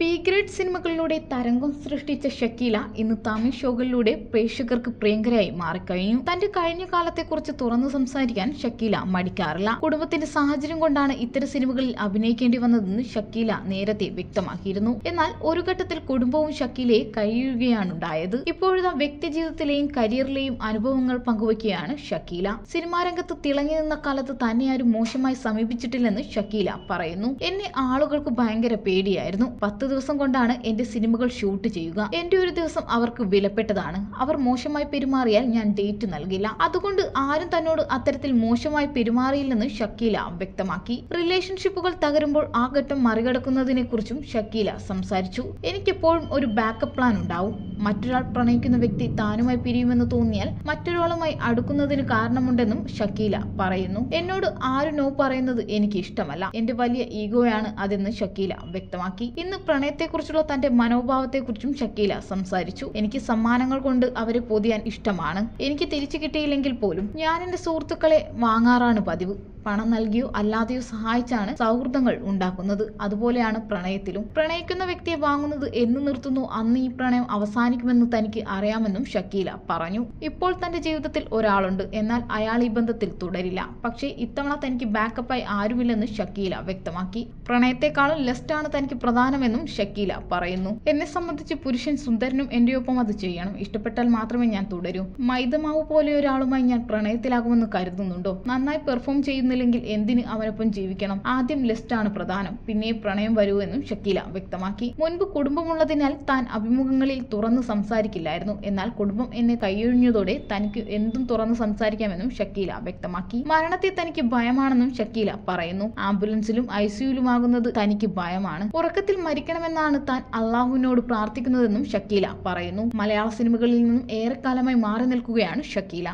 B grade സിനിമകളിലൂടെ തരംഗം സൃഷ്ടിച്ച ഷക്കീല ഇന്ന് തമിഴ് ഷോകളിലൂടെ പ്രേക്ഷകർക്ക് പ്രിയങ്കരായി മാറിക്കഴിഞ്ഞു. തന്റെ കഴിഞ്ഞ കാലത്തെക്കുറിച്ച് തുറന്നു സംസാരിക്കാൻ ഷക്കീല മടിക്കാറില്ല. കുടുംബത്തിന്റെ സാഹചര്യം കൊണ്ടാണ് ഇത്തരം സിനിമകളിൽ അഭിനയിക്കേണ്ടി വന്നതെന്ന് ഷക്കീല നേരത്തെ വ്യക്തമാക്കിയിരുന്നു. എന്നാൽ ഒരു ഘട്ടത്തിൽ കുടുംബവും ഷക്കീലയെ കഴിയുകയാണുണ്ടായത്. ഇപ്പോഴത്തെ വ്യക്തി ജീവിതത്തിലെയും കരിയറിലെയും അനുഭവങ്ങൾ പങ്കുവയ്ക്കുകയാണ് ഷക്കീല. സിനിമാ രംഗത്ത് തിളങ്ങി നിന്ന കാലത്ത് തന്നെ ആരും മോശമായി സമീപിച്ചിട്ടില്ലെന്ന് ഷക്കീല പറയുന്നു. എന്നെ ആളുകൾക്ക് ഭയങ്കര പേടിയായിരുന്നു. പത്ത് ദിവസം കൊണ്ടാണ് എന്റെ സിനിമകൾ ഷൂട്ട് ചെയ്യുക. എന്റെ ഒരു ദിവസം അവർക്ക് വിലപ്പെട്ടതാണ്. അവർ മോശമായി പെരുമാറിയാൽ ഞാൻ ഡേറ്റ് നൽകില്ല. അതുകൊണ്ട് ആരും തന്നോട് അത്തരത്തിൽ മോശമായി പെരുമാറിയില്ലെന്ന് ഷക്കീല വ്യക്തമാക്കി. റിലേഷൻഷിപ്പുകൾ തകരുമ്പോൾ ആ ഘട്ടം മറികടക്കുന്നതിനെ കുറിച്ചും ഷക്കീല സംസാരിച്ചു. എനിക്കെപ്പോഴും ഒരു ബാക്കപ്പ് പ്ലാൻ ഉണ്ടാവും. മറ്റൊരാൾ പ്രണയിക്കുന്ന വ്യക്തി താനുമായി പിരിയുമെന്ന് തോന്നിയാൽ മറ്റൊരാളുമായി അടുക്കുന്നതിന് കാരണമുണ്ടെന്നും ഷക്കീല പറയുന്നു. എന്നോട് ആരും നോ പറയുന്നത് എനിക്ക് ഇഷ്ടമല്ല. എന്റെ വലിയ ഈഗോയാണ് അതെന്ന് ഷക്കീല വ്യക്തമാക്കി. ഇന്ന് പ്രണയത്തെക്കുറിച്ചുള്ള തന്റെ മനോഭാവത്തെക്കുറിച്ചും ഷക്കീല സംസാരിച്ചു. എനിക്ക് സമ്മാനങ്ങൾ കൊണ്ട് അവരെ പൊതിയാൻ ഇഷ്ടമാണ്. എനിക്ക് തിരിച്ചു കിട്ടിയില്ലെങ്കിൽ പോലും ഞാൻ എന്റെ സുഹൃത്തുക്കളെ വാങ്ങാറാണ് പതിവ്. പണം നൽകിയോ അല്ലാതെയോ സഹായിച്ചാണ് സൗഹൃദങ്ങൾ ഉണ്ടാക്കുന്നത്. അതുപോലെയാണ് പ്രണയത്തിലും. പ്രണയിക്കുന്ന വ്യക്തിയെ വാങ്ങുന്നത് എന്ന് നിർത്തുന്നു. അന്ന് ഈ പ്രണയം അവസാനിക്കുമെന്ന് തനിക്ക് അറിയാമെന്നും ഷക്കീല പറഞ്ഞു. ഇപ്പോൾ തന്റെ ജീവിതത്തിൽ ഒരാളുണ്ട്. എന്നാൽ അയാൾ ഈ ബന്ധത്തിൽ തുടരില്ല. പക്ഷേ ഇത്തവണ തനിക്ക് ബാക്കപ്പായി ആരുമില്ലെന്ന് ഷക്കീല വ്യക്തമാക്കി. പ്രണയത്തെക്കാളും ലെസ്റ്റാണ് തനിക്ക് പ്രധാനമെന്നും ഷക്കീല പറയുന്നു. എന്നെ സംബന്ധിച്ച് പുരുഷൻ സുന്ദരനും എന്റെ ഒപ്പം അത് ചെയ്യണം. ഇഷ്ടപ്പെട്ടാൽ മാത്രമേ ഞാൻ തുടരൂ. മൈദമാവ് പോലെ ഒരാളുമായി ഞാൻ പ്രണയത്തിലാകുമെന്ന് കരുതുന്നുണ്ടോ? നന്നായി പെർഫോം ചെയ്യുന്നില്ലെങ്കിൽ എന്തിന് അവനൊപ്പം ജീവിക്കണം? ആദ്യം ലിസ്റ്റാണ് പ്രധാനം. പിന്നെ പ്രണയം വരൂ എന്നും ഷക്കീല വ്യക്തമാക്കി. മുൻപ് കുടുംബമുള്ളതിനാൽ താൻ അഭിമുഖങ്ങളിൽ തുറന്നു സംസാരിക്കില്ലായിരുന്നു. എന്നാൽ കുടുംബം എന്നെ കൈയൊഴിഞ്ഞതോടെ തനിക്ക് എന്തും തുറന്നു സംസാരിക്കാമെന്നും ഷക്കീല വ്യക്തമാക്കി. മരണത്തെ തനിക്ക് ഭയമാണെന്നും ഷക്കീല പറയുന്നു. ആംബുലൻസിലും ഐ സിയുലുമാകുന്നത് തനിക്ക് ഭയമാണ്. ഉറക്കത്തിൽ മരിക്കണമെന്നാണ് താൻ അള്ളാഹുവിനോട് പ്രാർത്ഥിക്കുന്നതെന്നും ഷക്കീല പറയുന്നു. മലയാള സിനിമകളിൽ നിന്നും ഏറെക്കാലമായി മാറി നിൽക്കുകയാണ് ഷക്കീല.